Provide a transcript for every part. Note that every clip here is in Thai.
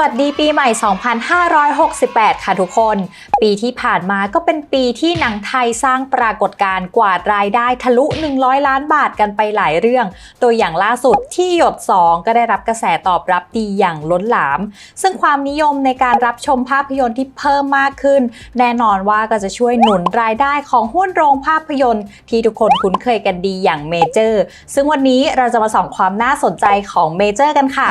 วัสดีปีใหม่ 2568 ค่ะทุกคน ปีที่ผ่านมาก็เป็นปีที่หนังไทยสร้างปรากฏการณ์กวาดรายได้ทะลุ 100 ล้านบาทกันไปหลายเรื่อง ตัวอย่างล่าสุดที่หยด 2 ก็ได้รับกระแสตอบรับดีอย่างล้นหลาม ซึ่งความนิยมในการรับชมภาพยนตร์ที่เพิ่มมากขึ้น แน่นอนว่าก็จะช่วยหนุนรายได้ของหุ้นโรงภาพยนตร์ ที่ทุกคนคุ้นเคยกันดีอย่างเมเจอร์ ซึ่งวันนี้เราจะมาส่องความน่าสนใจของเมเจอร์กันค่ะ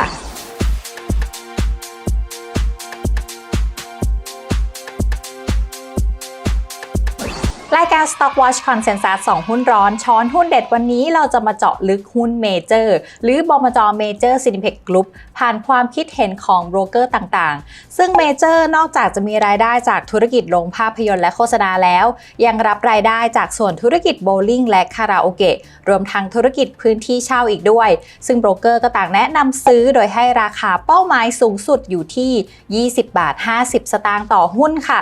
รายการ Stock Watch Consensus 2 หุ้นร้อน ช้อนหุ้นเด็ดวันนี้เราจะมาเจาะลึกหุ้นเมเจอร์หรือบมจเมเจอร์ซินิเพ็กกรุ๊ปผ่านความคิดเห็นของโบรกเกอร์ต่างๆ ซึ่งเมเจอร์นอกจากจะมีรายได้จากธุรกิจโรงภาพยนตร์และโฆษณาแล้ว ยังรับรายได้จากส่วนธุรกิจโบว์ลิ่งและคาราโอเกะรวมทั้งธุรกิจพื้นที่เช่าอีกด้วย ซึ่งโบรกเกอร์ก็ต่างแนะนำซื้อโดยให้ราคาเป้าหมายสูงสุดอยู่ที่ 20 บาท 50 สตางค์ต่อหุ้นค่ะ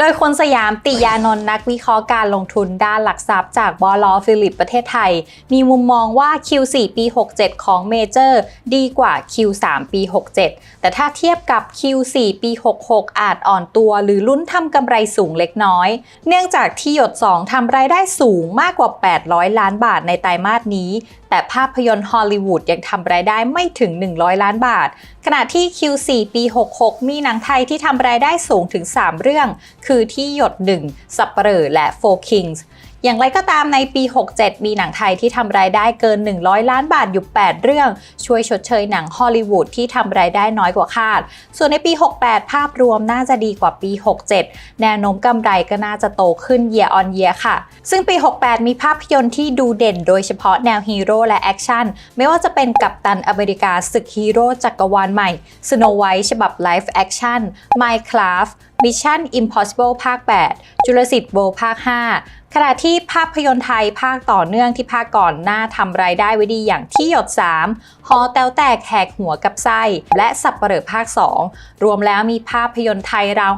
โดยคนสยามติยานนท์นักวิเคราะห์การลงทุนด้านหลักทรัพย์จากบลฟิลิปประเทศไทย มีมุมมองว่า Q4 ปี 67 ของเมเจอร์ดีกว่า Q3 ปี 67 แต่ถ้าเทียบกับ Q4 ปี 66 อาจอ่อนตัวหรือลุ้นทำกำไรสูงเล็กน้อย เนื่องจากที่หยด 2ทำรายได้สูงมากกว่า 800 ล้านบาทในไตรมาสนี้แต่ภาพยนตร์ฮอลลีวูดยังทำรายได้ไม่ถึง 100 ล้านบาท ขณะที่ Q4 ปี 66 มีหนังไทยที่ทำรายได้สูงถึง 3 เรื่อง คือที่หยด1สับเปลอและ Four Kings อย่างไรก็ตามในปี 67 มีหนังไทยที่ทำรายได้เกิน 100 ล้านบาทอยู่ 8 เรื่อง ช่วยชดเชยหนังฮอลลีวูดที่ทำรายได้น้อยกว่าคาด ส่วนในปี 68 ภาพรวมน่าจะดีกว่าปี 67 แนวโน้มกำไรก็น่าจะโตขึ้น year on year ค่ะ ซึ่งปี 68 มีภาพยนตร์ที่ดูเด่นโดยเฉพาะแนวฮีโร่และแอคชั่น ไม่ว่าจะเป็นกัปตันอเมริกาศึกฮีโร่จักรวาลใหม่ Snow White ฉบับ Live Action Minecraft Mission Impossible ภาค8 Jurassic World ภาค 5 ขณะที่ภาพยนตร์ไทยภาคต่อเนื่องที่ภาคก่อนหน้าทำรายได้ไว้ดีอย่างที่หยด 3 หอแตวแตกแหกหัวกับไส้ และสับเปลอภาค 2 รวมแล้วมีภาพยนตร์ไทยราว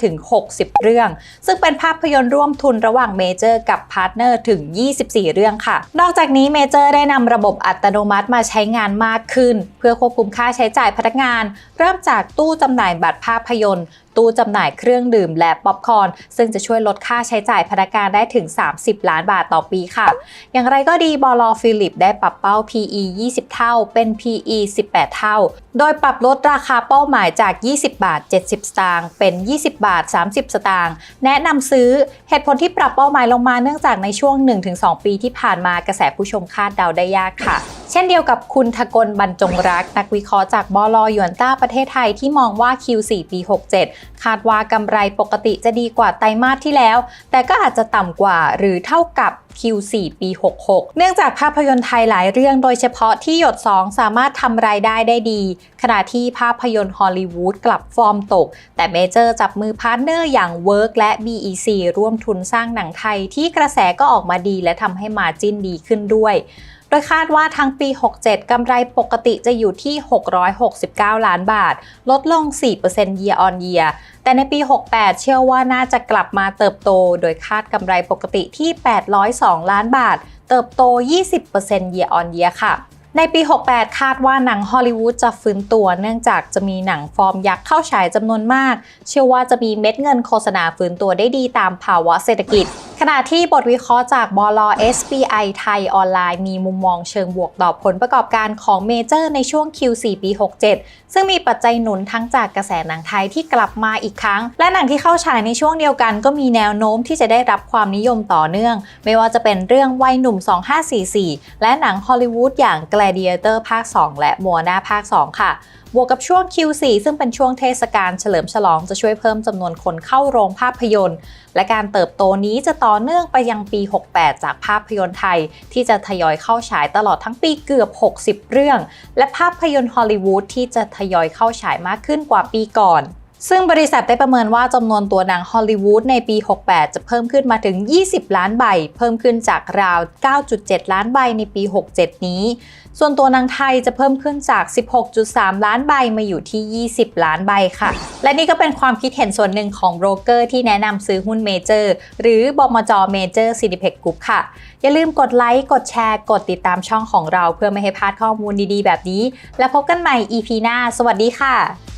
55-60 เรื่อง ซึ่งเป็นภาพยนตร์ร่วมทุนระหว่างเมเจอร์กับพาร์ทเนอร์ถึง 24 เรื่องค่ะ นอกจากนี้เมเจอร์ได้นำระบบอัตโนมัติมาใช้งานมากขึ้น เพื่อควบคุมค่าใช้จ่ายพนักงาน เริ่มจากตู้จำหน่ายบัตรภาพยนตร์ตู้จำหน่ายเครื่องดื่มและป๊อปคอร์นซึ่งจะช่วยลดค่าใช้จ่ายพนักงานได้ถึง 30 ล้านบาทต่อปีค่ะ อย่างไรก็ดีบอลฟิลิปได้ปรับเป้า PE 20 เท่าเป็น PE 18 เท่า โดยปรับลดราคาเป้าหมายจาก 20 บาท 70 สตางค์เป็น 20 บาท 30 สตางค์แนะนำซื้อเหตุผลที่ปรับเป้าหมายลงมาเนื่องจากในช่วง 1-2 ปีที่ผ่านมากระแสผู้ชมคาดเดาได้ยากค่ะ เช่นเดียวกับคุณทกลบรรจงรัก นักวิเคราะห์จากบลหยวนต้าประเทศไทยที่มองว่า Q4 ปี 67 คาดว่ากำไรปกติจะดีกว่าไตรมาสที่แล้ว แต่ก็อาจจะต่ำกว่าหรือเท่ากับ Q4 ปี 66 เนื่องจากภาพยนตร์ไทยหลายเรื่องโดยเฉพาะที่หยด 2 สามารถทำรายได้ได้ดี ขณะที่ภาพยนตร์ฮอลลีวูดกลับฟอร์มตก แต่เมเจอร์จับมือพาร์ทเนอร์อย่าง Work และ BEC ร่วมทุนสร้างหนังไทยที่กระแสก็ออกมาดีและทำให้มาจิ้นดีขึ้นด้วย ดยคาดว่าทั้งปี 67 กำไรปกติจะอยู่ที่ 669 ล้านบาท ลดลง 4% year on year แต่ในปี 68 เชื่อว่าน่าจะกลับมาเติบโต โดยคาดกำไรปกติที่ 802 ล้านบาท เติบโต 20% year on year ค่ะในปี 68 คาดว่าหนังฮอลลีวูดจะฟื้นตัวเนื่องจากจะมีหนังฟอร์มยักษ์เข้าฉายจำนวนมาก เชื่อว่าจะมีเม็ดเงินโฆษณาฟื้นตัวได้ดีตามภาวะเศรษฐกิจ ขณะที่บทวิเคราะห์จากบล SBI ไทยออนไลน์มีมุมมองเชิงบวกต่อผลประกอบการของเมเจอร์ในช่วง Q4 ปี 67 ซึ่งมีปัจจัยหนุนทั้งจากกระแสหนังไทยที่กลับมาอีกครั้ง และหนังที่เข้าฉายในช่วงเดียวกันก็มีแนวโน้มที่จะได้รับความนิยมต่อเนื่อง ไม่ว่าจะเป็นเรื่องวัยหนุ่ม 2544 และหนังฮอลลีวูดอย่าง Gladiator ภาค 2 และมัวนาภาค 2 ค่ะบวกกับช่วง Q4 ซึ่งเป็นช่วงเทศกาลเฉลิมฉลองจะช่วยเพิ่มจำนวนคนเข้าโรงภาพยนตร์ และการเติบโตนี้จะต่อต่อเนื่องไปยังปี 68 จากภาพยนตร์ไทย ที่จะทยอยเข้าฉายตลอดทั้งปีเกือบ 60 เรื่อง และภาพยนตร์ฮอลลีวูดที่จะทยอยเข้าฉายมากขึ้นกว่าปีก่อน ซึ่งบริษัทได้ประเมินว่าจำนวนตัวหนังฮอลลีวูดในปี 68 จะเพิ่มขึ้นมาถึง 20 ล้านใบ เพิ่มขึ้นจากราว 9.7 ล้านใบในปี 67 นี้ ส่วนตัวหนังไทยจะเพิ่มขึ้นจาก 16.3 ล้านใบมาอยู่ที่ 20 ล้านใบค่ะ และนี่ก็เป็นความคิดเห็นส่วนหนึ่งของโบรกเกอร์ที่แนะนำซื้อหุ้นเมเจอร์ หรือบมจเมเจอร์ซีดีเพกกรุ๊ปค่ะ อย่าลืมกดไลค์ กดแชร์ กดติดตามช่องของเราเพื่อไม่ให้พลาดข้อมูลดีๆ แบบนี้ และพบกันใหม่ EP หน้า สวัสดีค่ะ